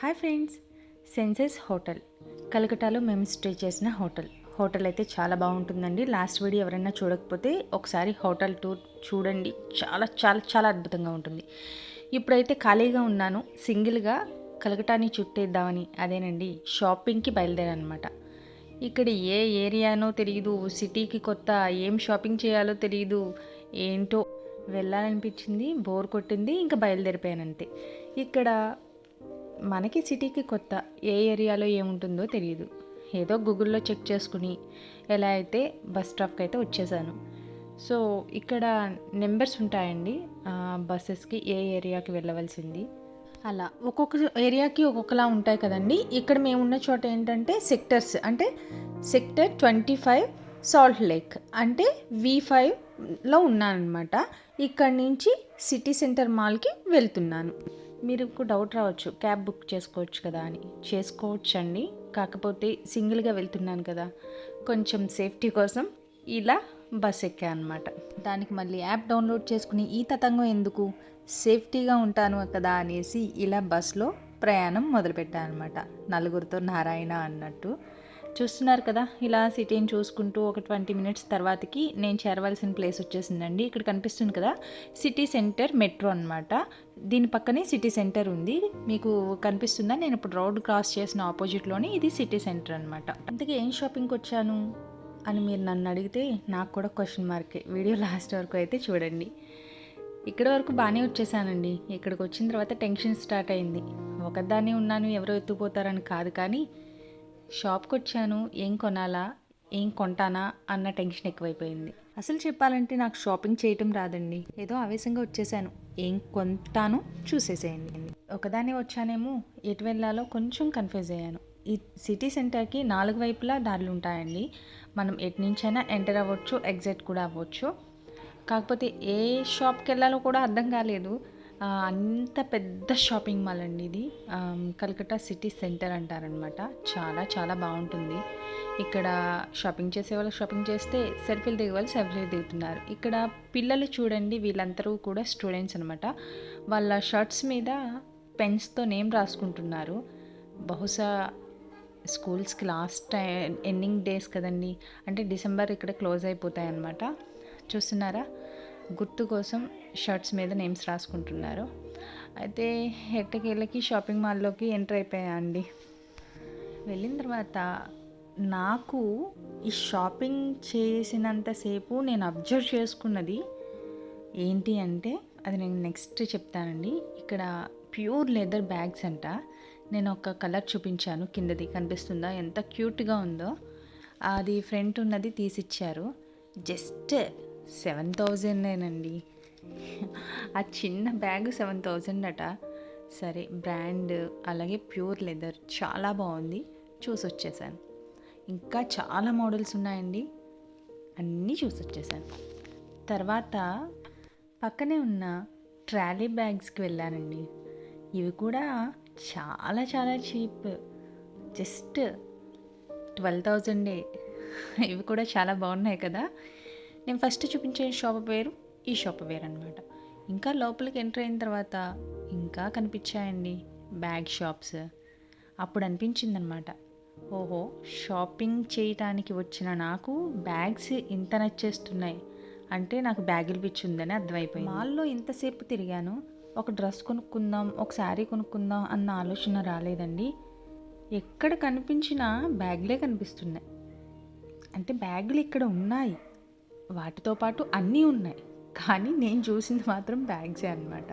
Hi friends. Senses hotel. కలకటాలో మేము stay చేసిన hotel. Hotel అయితే చాలా బాగుంటుందండి. లాస్ట్ వీడియో ఎవరైనా చూడకపోతే ఒకసారి హోటల్ టూర్ చూడండి. చాలా చాలా చాలా అద్భుతంగా ఉంటుంది. ఇప్పుడైతే ఖాళీగా ఉన్నాను. సింగిల్గా కలకటాని చుట్టేద్దామని. అదేనండి షాపింగ్కి బయలుదేరనమాట. ఇక్కడ ఏ ఏరియానో తెలియదు సిటీకి కొత్త ఏం షాపింగ్ చేయాలో తెలియదు ఏంటో వెళ్ళాలనిపించింది బోర్ కొట్టింది ఇంకా బయలుదేరిపోయానంతే ఇక్కడ మనకి సిటీకి కొత్త ఏ ఏరియాలో ఏముంటుందో తెలియదు ఏదో గూగుల్లో చెక్ చేసుకుని ఎలా అయితే బస్ స్టాప్కి అయితే వచ్చేసాను. సో ఇక్కడ నెంబర్స్ ఉంటాయండి. బస్సెస్కి ఏ ఏరియాకి వెళ్ళవలసింది. అలా ఒక్కొక్క ఏరియాకి ఒక్కొక్కలా ఉంటాయి కదండి. ఇక్కడ మేము ఉన్న చోట ఏంటంటే సెక్టర్స్ అంటే sector twenty five salt lake. అంటే వి ఫైవ్లో ఉన్నానమాట ఇక్కడ నుంచి సిటీ సెంటర్ మాల్కి వెళ్తున్నాను. మీకు డౌట్ రావచ్చు. క్యాబ్ బుక్ చేసుకోవచ్చు కదా అని. చేసుకోవచ్చండి. కాకపోతే సింగిల్గా వెళ్తున్నాను కదా. కొంచెం సేఫ్టీ కోసం ఇలా బస్ ఎక్కా అనమాట దానికి మళ్ళీ యాప్ డౌన్లోడ్ చేసుకుని ఈ తతంగం ఎందుకు? సేఫ్టీగా ఉంటాను కదా అనేసి ఇలా బస్లో ప్రయాణం మొదలుపెట్టాను అనమాట నలుగురితో నారాయణ అన్నట్టు. చూస్తున్నారు కదా ఇలా సిటీని చూసుకుంటూ ఒక ట్వంటీ మినిట్స్ తర్వాతకి నేను చేరవలసిన ప్లేస్ వచ్చేసిందండి. ఇక్కడ కనిపిస్తుంది కదా సిటీ సెంటర్ మెట్రో అనమాట దీని పక్కనే సిటీ సెంటర్ ఉంది. మీకు కనిపిస్తుందా? నేను ఇప్పుడు రోడ్ క్రాస్ చేసిన ఆపోజిట్లోనే ఇది సిటీ సెంటర్ అనమాట అందుకే ఏం షాపింగ్కి వచ్చాను అని మీరు నన్ను అడిగితే నాకు కూడా క్వశ్చన్ మార్కే. వీడియో లాస్ట్ వరకు అయితే చూడండి. ఇక్కడ వరకు బాగానే వచ్చేసానండి. ఇక్కడికి వచ్చిన తర్వాత టెన్షన్ స్టార్ట్ అయింది. ఒకదాన్ని ఉన్నాను ఎవరో ఎత్తుపోతారని కాదు కానీ షాప్కి వచ్చాను ఏం కొనాలా ఏం కొంటానా అన్న టెన్షన్ ఎక్కువైపోయింది. అసలు చెప్పాలంటే నాకు షాపింగ్ చేయటం రాదండి. ఏదో ఆవేశంగా వచ్చేసాను. ఏం కొంటానో చూసేసేయండి. ఒకదాన్ని వచ్చానేమో ఎటు వెళ్ళాలో కొంచెం కన్ఫ్యూజ్ అయ్యాను. ఈ సిటీ సెంటర్కి నాలుగు వైపులా దారులు ఉంటాయండి. మనం ఎటు నుంచైనా ఎంటర్ అవ్వచ్చు ఎగ్జిట్ కూడా అవ్వచ్చు. కాకపోతే ఏ షాప్కి వెళ్ళాలో కూడా అర్థం కాలేదు. అంత పెద్ద షాపింగ్ మాల్ అండి ఇది. ఆమ్, కలకత్తా సిటీ సెంటర్ అంటారనమాట చాలా చాలా బాగుంటుంది. ఇక్కడ షాపింగ్ చేసే వాళ్ళు షాపింగ్ చేస్తే సెల్ఫీలు దిగే వాళ్ళు సెల్ఫీలు దిగుతున్నారు. ఇక్కడ పిల్లలు చూడండి వీళ్ళందరూ కూడా స్టూడెంట్స్ అనమాట వాళ్ళ షర్ట్స్ మీద పెన్స్తో నేమ్ రాసుకుంటున్నారు. బహుశా స్కూల్స్కి లాస్ట్ టైం ఎండింగ్ డేస్ కదండి. అంటే డిసెంబర్ ఇక్కడ క్లోజ్ అయిపోతాయి అన్నమాట చూస్తున్నారా? గుర్తు కోసం షర్ట్స్ మీద నేమ్స్ రాసుకుంటున్నారు. అయితే ఎట్టకేళ్ళకి షాపింగ్ మాల్లోకి ఎంటర్ అయిపోయా అండి. వెళ్ళిన తర్వాత నాకు ఈ షాపింగ్ చేసినంతసేపు నేను అబ్జర్వ్ చేసుకున్నది ఏంటి అంటే అది నేను నెక్స్ట్ చెప్తానండి. ఇక్కడ ప్యూర్ లెదర్ బ్యాగ్స్ అంట. నేను ఒక కలర్ చూపించాను కిందది. కనిపిస్తుందా? ఎంత క్యూట్గా ఉందో. అది ఫ్రంట్ ఉన్నది తీసిచ్చారు. జస్ట్ సెవెన్ థౌజండేనండి. ఆ చిన్న బ్యాగ్ సెవెన్ థౌజండ్ అట సరే బ్రాండ్ అలాగే ప్యూర్ లెదర్ చాలా బాగుంది. చూసి వచ్చేసాను ఇంకా చాలా మోడల్స్ ఉన్నాయండి. అన్నీ చూసి వచ్చేసాను తర్వాత పక్కనే ఉన్న ట్రాలీ బ్యాగ్స్కి వెళ్ళానండి. ఇవి కూడా చాలా చాలా చీప్. Just twelve థౌజండే. ఇవి కూడా చాలా బాగున్నాయి కదా. నేను ఫస్ట్ చూపించే షాప్ పేరు ఈ షాప్ వేరు అనమాట ఇంకా లోపలికి ఎంటర్ అయిన తర్వాత ఇంకా కనిపించాయండి బ్యాగ్ షాప్స్. అప్పుడు అనిపించిందనమాట ఓహో షాపింగ్ చేయటానికి వచ్చిన నాకు బ్యాగ్స్ ఇంత నచ్చేస్తున్నాయి. అంటే నాకు బ్యాగులు పిచ్చి ఉందని అర్థమైపోయింది. మాల్లో ఇంతసేపు తిరిగాను. ఒక డ్రెస్ కొనుక్కుందాం ఒక శారీ కొనుక్కుందాం అన్న ఆలోచన రాలేదండి. ఎక్కడ కనిపించినా బ్యాగులే కనిపిస్తున్నాయి. అంటే బ్యాగులు ఇక్కడ ఉన్నాయి. వాటితో పాటు అన్నీ ఉన్నాయి. కానీ నేను చూసింది మాత్రం బ్యాగ్సే అనమాట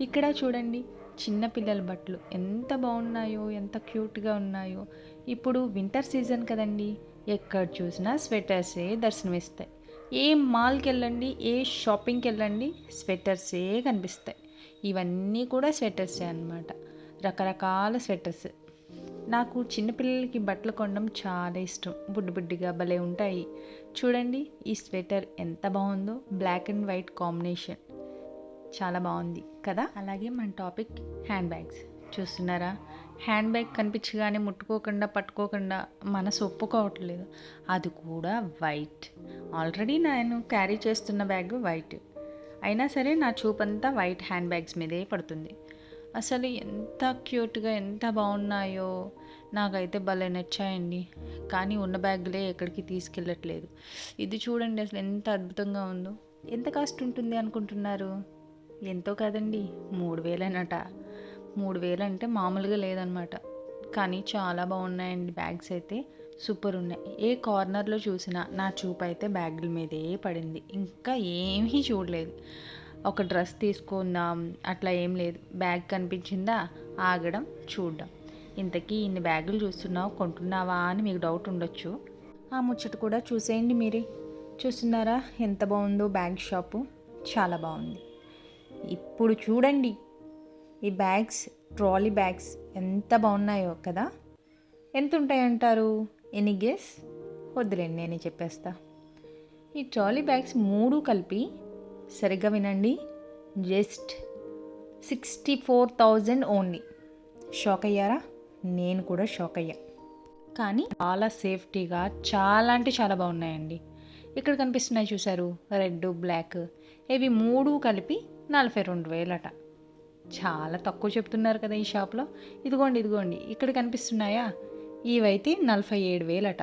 ఇక్కడ చూడండి చిన్న పిల్లల బట్టలు. ఎంత బాగున్నాయో ఎంత క్యూట్గా ఉన్నాయో. ఇప్పుడు వింటర్ సీజన్ కదండి. ఎక్కడ చూసినా స్వెటర్సే దర్శనమిస్తాయి. ఏ మాల్కి వెళ్ళండి ఏ షాపింగ్కి వెళ్ళండి స్వెటర్సే కనిపిస్తాయి. ఇవన్నీ కూడా స్వెటర్సే అనమాట రకరకాల స్వెటర్స్. నాకు చిన్నపిల్లలకి బట్టలు కొనడం చాలా ఇష్టం. బుడ్డు బుడ్డిగా భలే ఉంటాయి. చూడండి ఈ స్వెటర్ ఎంత బాగుందో. బ్లాక్ అండ్ వైట్ కాంబినేషన్ చాలా బాగుంది కదా? అలాగే మన టాపిక్ హ్యాండ్ బ్యాగ్స్ చూస్తున్నారా? హ్యాండ్ బ్యాగ్ కనిపించగానే ముట్టుకోకుండా పట్టుకోకుండా మనసు ఒప్పుకోవట్లేదు. అది కూడా వైట్. ఆల్రెడీ నేను క్యారీ చేస్తున్న బ్యాగ్ వైట్. అయినా సరే నా చూపంతా వైట్ హ్యాండ్ బ్యాగ్స్ మీదే పడుతుంది. అసలు ఎంత క్యూట్గా ఎంత బాగున్నాయో నాకైతే భలే నచ్చాయండి. కానీ ఉన్న బ్యాగులే ఎక్కడికి తీసుకెళ్ళట్లేదు. ఇది చూడండి అసలు ఎంత అద్భుతంగా ఉందో. ఎంత కాస్ట్ ఉంటుంది అనుకుంటున్నారు? ఎంతో కాదండి మూడు వేలనట. మూడు వేలు అంటే మామూలుగా లేదనమాట. కానీ చాలా బాగున్నాయండి బ్యాగ్స్ అయితే. సూపర్ ఉన్నాయి. ఏ కార్నర్లో చూసినా నా చూపు అయితే బ్యాగుల మీదే పడింది. ఇంకా ఏమీ చూడలేదు. ఒక డ్రెస్ తీసుకుందాం అట్లా ఏం లేదు. బ్యాగ్ కనిపించిందా? ఆగడం చూడడం. ఇంతకీ ఇన్ని బ్యాగులు చూస్తున్నావు కొంటున్నావా అని మీకు డౌట్ ఉండొచ్చు. ఆ ముచ్చట కూడా చూసేయండి మీరే. చూస్తున్నారా? ఎంత బాగుందో బ్యాగ్ షాపు. చాలా బాగుంది. ఇప్పుడు చూడండి. ఈ బ్యాగ్స్ ట్రాలీ బ్యాగ్స్ ఎంత బాగున్నాయో కదా. ఎంత ఉంటాయంటారు ఎనీ గెస్? వద్దులేండి నేనే చెప్పేస్తా. ఈ ట్రాలీ బ్యాగ్స్ మూడు కలిపి సరిగ్గా వినండి. Just sixty four thousand only. Shock అయ్యారా? నేను కూడా షాక్ అయ్యా. కానీ చాలా సేఫ్టీగా చాలా అంటే చాలా బాగున్నాయండి. ఇక్కడ కనిపిస్తున్నాయి చూసారు రెడ్ బ్లాక్. ఇవి మూడు కలిపి నలభై రెండు వేలట. చాలా తక్కువ చెప్తున్నారు కదా ఈ షాప్లో. ఇదిగోండి ఇదిగోండి. ఇక్కడ కనిపిస్తున్నాయా? ఇవైతే నలభై ఏడు వేలట.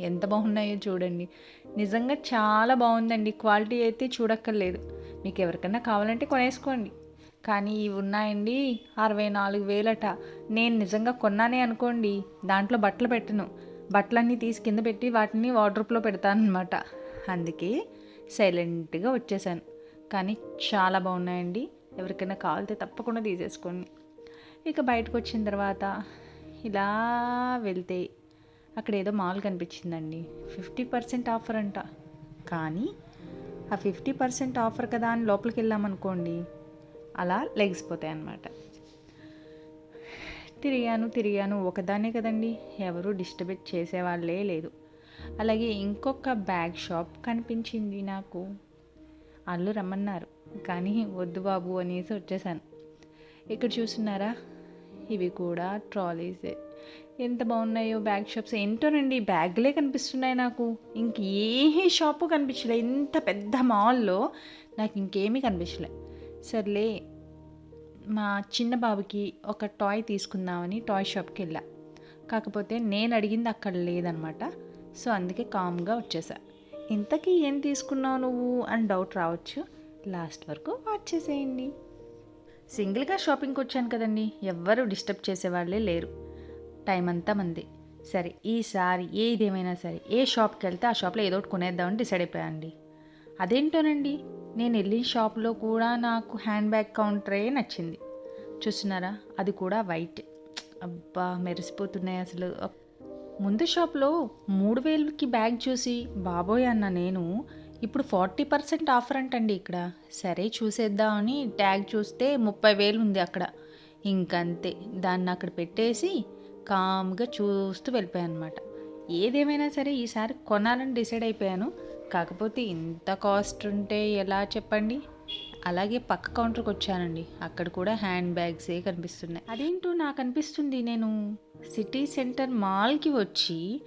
ఎంత బాగున్నాయో చూడండి. నిజంగా చాలా బాగుందండి. క్వాలిటీ అయితే చూడక్కర్లేదు. మీకు ఎవరికైనా కావాలంటే కొనేసుకోండి. కానీ ఇవి ఉన్నాయండి. అరవై నాలుగు వేలట. నేను నిజంగా కొన్నానే అనుకోండి. దాంట్లో బట్టలు పెట్టను. బట్టలన్నీ తీసి కింద పెట్టి వాటిని వార్డ్రోప్లో పెడతానమాట అందుకే సైలెంట్గా వచ్చేసాను. కానీ చాలా బాగున్నాయండి. ఎవరికైనా కావాలితే తప్పకుండా తీసేసుకోండి. ఇక బయటకు వచ్చిన తర్వాత ఇలా వెళ్తే అక్కడ ఏదో మాల్ కనిపించిందండి. ఫిఫ్టీ పర్సెంట్ ఆఫర్ అంట. కానీ ఆ ఫిఫ్టీ పర్సెంట్ ఆఫర్ కదా అని లోపలికి వెళ్ళామనుకోండి అలా లెగిసిపోతాయి అన్నమాట. తిరిగాను తిరిగాను ఒకదానే కదండి. ఎవరు డిస్టర్బ్ చేసేవాళ్ళే లేదు. అలాగే ఇంకొక బ్యాగ్ షాప్ కనిపించింది నాకు. వాళ్ళు రమ్మన్నారు. కానీ వద్దు బాబు అనేసి వచ్చేసాను. ఇక్కడ చూస్తున్నారా? ఇవి కూడా ట్రాలీసే. ఎంత బాగున్నాయో బ్యాగ్ షాప్స్ ఏంటోనండి బ్యాగ్లే కనిపిస్తున్నాయి నాకు. ఇంక ఏ షాపు కనిపించలే. ఇంత పెద్ద మాల్లో నాకు ఇంకేమీ కనిపించలే. సర్లే మా చిన్న బాబుకి ఒక టాయ్ తీసుకుందామని టాయ్ షాప్కి వెళ్ళా. కాకపోతే నేను అడిగింది అక్కడ లేదనమాట. సో అందుకే కామ్గా వచ్చేసా. ఇంతకీ ఏం తీసుకున్నావు నువ్వు? అని డౌట్ రావచ్చు. లాస్ట్ వరకు వాచ్ చేసేయండి. సింగిల్గా షాపింగ్కి వచ్చాను కదండి. ఎవ్వరు డిస్టర్బ్ చేసేవాళ్ళే లేరు. టైం అంతా మంది. సరే ఈసారి ఏదేమైనా సరే ఏ షాప్కి వెళ్తే ఆ షాప్లో ఏదో ఒకటి కొనేద్దామని డిసైడ్ అయిపోయాండి అదేంటోనండి నేను వెళ్ళిన షాప్లో కూడా నాకు హ్యాండ్ బ్యాగ్ కౌంటరే నచ్చింది. చూస్తున్నారా? అది కూడా వైట్. అబ్బా మెరిసిపోతున్నాయి అసలు. ముందు షాప్లో మూడు వేలకి బ్యాగ్ చూసి బాబోయ్ అన్న నేను ఇప్పుడు ఫార్టీ పర్సెంట్ ఆఫర్ అంటండి ఇక్కడ. సరే చూసేద్దామని ట్యాగ్ చూస్తే ముప్పై వేలు ఉంది అక్కడ. ఇంకంతే. దాన్ని అక్కడ పెట్టేసి కామ్గా చూస్తూ వెళ్ళిపోయాను అనమాట ఏదేమైనా సరే ఈసారి కొనాలని డిసైడ్ అయిపోయాను. కాకపోతే ఇంత కాస్ట్ ఉంటే ఎలా చెప్పండి? అలాగే పక్క కౌంటర్కి వచ్చానండి. అక్కడ కూడా హ్యాండ్ బ్యాగ్సే కనిపిస్తున్నాయి. అదేంటో నాకు అనిపిస్తుంది. నేను సిటీ సెంటర్ మాల్కి వచ్చి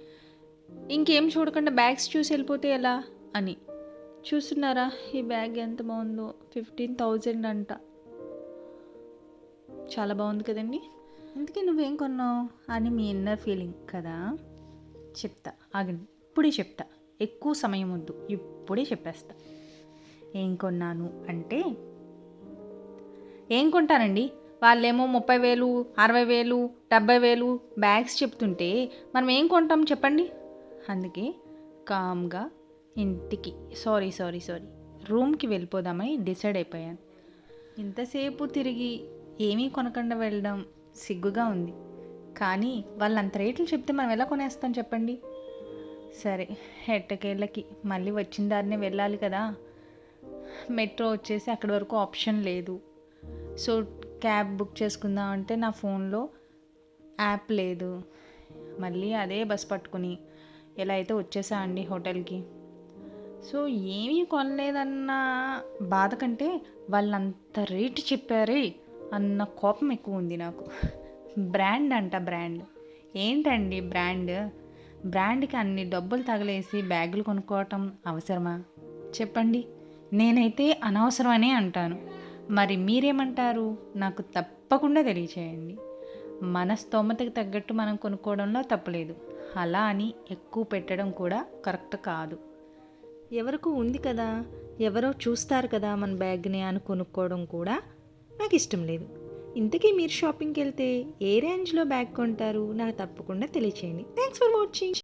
ఇంకేం చూడకుండా బ్యాగ్స్ చూసి వెళ్ళిపోతే ఎలా? అని. చూస్తున్నారా? ఈ బ్యాగ్ ఎంత బాగుందో? ఫిఫ్టీన్ థౌజండ్ అంట. చాలా బాగుంది కదండి? అందుకే నువ్వేం కొన్నావు? అని మీ ఇన్నర్ ఫీలింగ్ కదా? చెప్తా. ఆగండి ఇప్పుడే చెప్తా. ఎక్కువ సమయం వద్దు. ఇప్పుడే చెప్పేస్తా. ఏం కొన్నాను అంటే ఏం కొంటానండి వాళ్ళేమో ముప్పై వేలు అరవై వేలు డెబ్బై వేలు బ్యాగ్స్ చెప్తుంటే మనం ఏం కొంటాం చెప్పండి? అందుకే కామ్గా ఇంటికి సారీ సారీ సారీ రూమ్కి వెళ్ళిపోదామని డిసైడ్ అయిపోయాను. ఇంతసేపు తిరిగి ఏమీ కొనకుండా వెళ్ళడం సిగ్గుగా ఉంది. కానీ వాళ్ళు అంత రేట్లు చెప్తే మనం ఎలా కొనేస్తాం చెప్పండి? సరే ఎట్టకేళ్ళకి. మళ్ళీ వచ్చిన దారినే వెళ్ళాలి కదా. మెట్రో వచ్చేసి అక్కడి వరకు ఆప్షన్ లేదు. సో క్యాబ్ బుక్ చేసుకుందాం అంటే నా ఫోన్లో యాప్ లేదు. మళ్ళీ అదే బస్ పట్టుకుని ఎలా అయితే వచ్చేసా అండి హోటల్కి. సో ఏమీ కొనలేదన్న బాధ కంటే వాళ్ళంత రేటు చెప్పారే. అన్న కోపం ఎక్కువ ఉంది నాకు. బ్రాండ్ అంట బ్రాండ్. ఏంటండి బ్రాండ్? బ్రాండ్కి అన్ని డబ్బులు తగలేసి బ్యాగులు కొనుక్కోవటం అవసరమా? చెప్పండి. నేనైతే అనవసరమనే అంటాను. మరి మీరేమంటారు? నాకు తప్పకుండా తెలియచేయండి. మన స్తోమతకి తగ్గట్టు మనం కొనుక్కోవడంలో తప్పలేదు. అలా అని ఎక్కువ పెట్టడం కూడా కరెక్ట్ కాదు. ఎవరికి ఉంది కదా. ఎవరో చూస్తారు కదా మన బ్యాగ్ని అని కొనుక్కోవడం కూడా. నాకు ఇష్టం లేదు. ఇంతకీ మీరు షాపింగ్కి వెళ్తే ఏ రేంజ్లో బ్యాగ్ కొంటారు? నాకు తప్పకుండా తెలియచేయండి. Thanks for watching